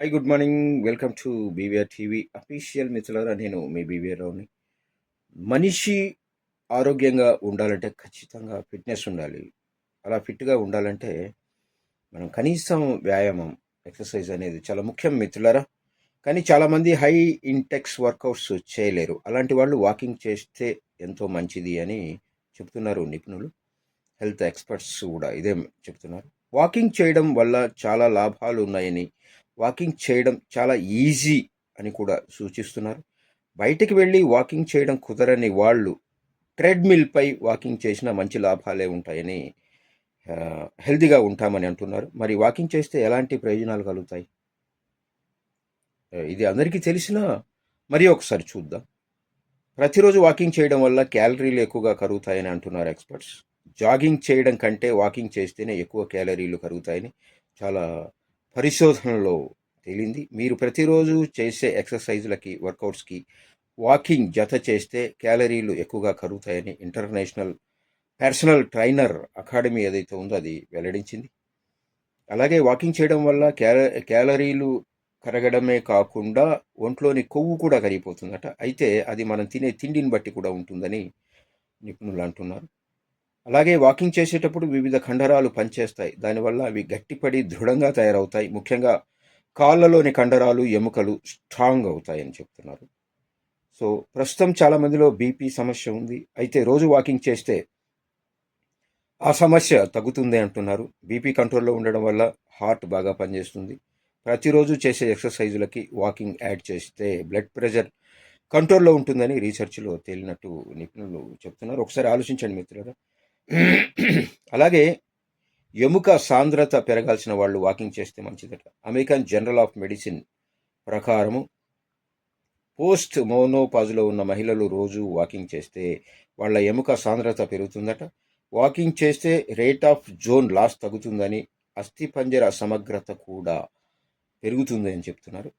Hi good morning welcome to B V R TV official మిత్రులారా నేను మీ BVR రావుని. మనిషి ఆరోగ్యంగా ఉండాలంటే ఖచ్చితంగా ఫిట్నెస్ ఉండాలి. అలా ఫిట్గా ఉండాలంటే మనం కనీసం వ్యాయామం ఎక్సర్సైజ్ అనేది చాలా ముఖ్యం మిత్రులారా. కానీ చాలామంది హై ఇంటెక్స్ వర్కౌట్స్ చేయలేరు. అలాంటి వాళ్ళు వాకింగ్ చేస్తే ఎంతో మంచిది అని చెప్తున్నారు నిపుణులు. హెల్త్ ఎక్స్పర్ట్స్ కూడా ఇదే చెప్తున్నారు. వాకింగ్ చేయడం వల్ల చాలా లాభాలు ఉన్నాయని వాకింగ్ చేయడం చాలా ఈజీ అని కూడా సూచిస్తున్నారు. బయటికి వెళ్ళి వాకింగ్ చేయడం కుదరని వాళ్ళు ట్రెడ్మిల్పై వాకింగ్ చేసిన మంచి లాభాలే ఉంటాయని హెల్దీగా ఉంటామని అంటున్నారు. మరి వాకింగ్ చేస్తే ఎలాంటి ప్రయోజనాలు కలుగుతాయి? ఇది అందరికీ తెలిసినా మరి ఒకసారి చూద్దాం. ప్రతిరోజు వాకింగ్ చేయడం వల్ల క్యాలరీలు ఎక్కువగా కరుగుతాయని అంటున్నారు ఎక్స్పర్ట్స్. జాగింగ్ చేయడం కంటే వాకింగ్ చేస్తేనే ఎక్కువ క్యాలరీలు కరుగుతాయని చాలా పరిశోధనలో తేలింది. మీరు ప్రతిరోజు చేసే ఎక్సర్సైజులకి వర్కౌట్స్కి వాకింగ్ జత చేస్తే క్యాలరీలు ఎక్కువగా కరుగుతాయని ఇంటర్నేషనల్ పర్సనల్ ట్రైనర్ అకాడమీ ఏదైతే ఉందో అది వెల్లడించింది. అలాగే వాకింగ్ చేయడం వల్ల క్యాల క్యాలరీలు కరగడమే కాకుండా ఒంట్లోని కొవ్వు కూడా కరిగిపోతుందట. అయితే అది మనం తినే తిండిని బట్టి కూడా ఉంటుందని నిపుణులు అంటున్నారు. అలాగే వాకింగ్ చేసేటప్పుడు వివిధ కండరాలు పనిచేస్తాయి. దానివల్ల అవి గట్టిపడి దృఢంగా తయారవుతాయి. ముఖ్యంగా కాళ్ళలోని కండరాలు ఎముకలు స్ట్రాంగ్ అవుతాయని చెప్తున్నారు. సో ప్రస్తుతం చాలా మందిలో బీపీ సమస్య ఉంది. అయితే రోజు వాకింగ్ చేస్తే ఆ సమస్య తగ్గుతుంది అంటున్నారు. బీపీ కంట్రోల్లో ఉండడం వల్ల హార్ట్ బాగా పనిచేస్తుంది. ప్రతిరోజు చేసే ఎక్సర్సైజులకి వాకింగ్ యాడ్ చేస్తే బ్లడ్ ప్రెషర్ కంట్రోల్లో ఉంటుందని రీసెర్చ్లో తేలినట్టు నిపుణులు చెప్తున్నారు. ఒకసారి ఆలోచించండి మిత్రులారా. అలాగే ఎముక సాంద్రత పెరగాల్సిన వాళ్ళు వాకింగ్ చేస్తే మంచిదట. అమెరికన్ జనరల్ ఆఫ్ మెడిసిన్ ప్రకారము పోస్ట్ మోనోపాజ్లో ఉన్న మహిళలు రోజు వాకింగ్ చేస్తే వాళ్ళ ఎముక సాంద్రత పెరుగుతుందట. వాకింగ్ చేస్తే రేట్ ఆఫ్ జోన్ లాస్ తగ్గుతుందని అస్థిపంజర సమగ్రత కూడా పెరుగుతుంది అని చెప్తున్నారు.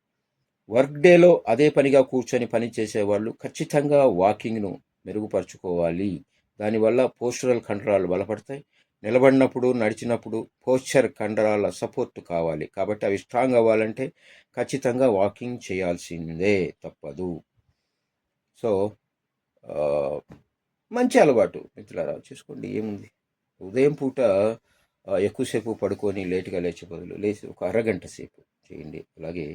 వర్క్ డేలో అదే పనిగా కూర్చొని పని చేసేవాళ్ళు ఖచ్చితంగా వాకింగ్ను మెరుగుపరుచుకోవాలి. దానివల్ల పోస్టరల్ కండరాలు బలపడతాయి. నిలబడినప్పుడు నడిచినప్పుడు పోస్చర్ కండరాల సపోర్ట్ కావాలి. కాబట్టి అవి స్ట్రాంగ్ అవ్వాలంటే ఖచ్చితంగా వాకింగ్ చేయాల్సిందే తప్పదు. సో మంచి అలవాటు మిత్రులారా చేసుకోండి ఏముంది. ఉదయం పూట ఎక్కువసేపు పడుకొని లేటుగా లేచే బదులు లేచి ఒక అరగంట సేపు చేయండి. అలాగే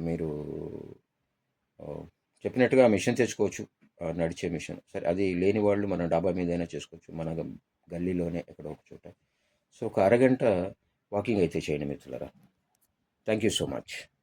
మీరు ఆ, చెప్పినట్టుగా మిషన్ తెచ్చుకోవచ్చు. నడిచే మిషన్. సరే అది లేని వాళ్ళు మన డాబా మీదైనా చేసుకోవచ్చు. మన గల్లీలోనే ఎక్కడో ఒక చోట. సో ఒక అరగంట వాకింగ్ అయితే చేయండి మిత్రులరా. Thank you so much.